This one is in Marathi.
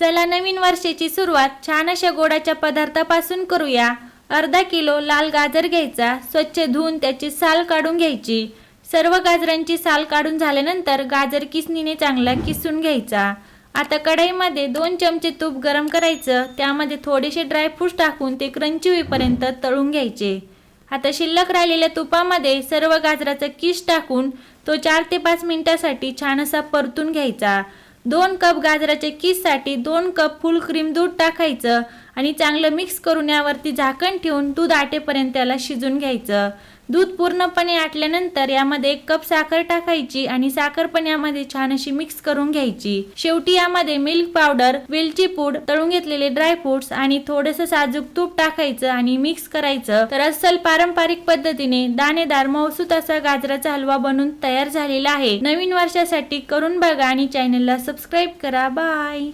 चला नवीन वर्षाची सुरुवात छान अशा गोडाच्या पदार्थापासून करूया. अर्धा किलो लाल गाजर घ्यायचा. स्वच्छ धुवून त्याची साल काढून घ्यायची. सर्व गाजरांची साल काढून झाल्यानंतर गाजर किसनीने चांगला किसून घ्यायचा. आता कढईमध्ये दोन चमचे तूप गरम करायचं. त्यामध्ये थोडेसे ड्रायफ्रूट्स टाकून ते क्रंची होईपर्यंत तळून घ्यायचे. आता शिल्लक राहिलेल्या तुपामध्ये सर्व गाजराचा किस टाकून तो चार ते पाच मिनिटासाठी छान असा परतून घ्यायचा. दोन कप गाजराच्या किससाठी दोन कप फुल क्रीम दूध टाकायचं. आणि चांगलं मिक्स करून यावरती झाकण ठेवून दूध आटेपर्यंत त्याला शिजून घ्यायचं. दूध पूर्णपणे आटल्यानंतर यामध्ये एक कप साखर टाकायची आणि साखर पण यामध्ये छान अशी मिक्स करून घ्यायची. शेवटी यामध्ये मिल्क पावडर वेलची पूड तळून घेतलेले ड्रायफ्रुट्स आणि थोडंसं साजूक तूप टाकायचं आणि मिक्स करायचं. तर अस्सल पारंपरिक पद्धतीने दाणेदार मौसूत असा गाजराचा हलवा बनून तयार झालेला आहे. नवीन वर्षासाठी करून बघा आणि चॅनलला सबस्क्राईब करा. बाय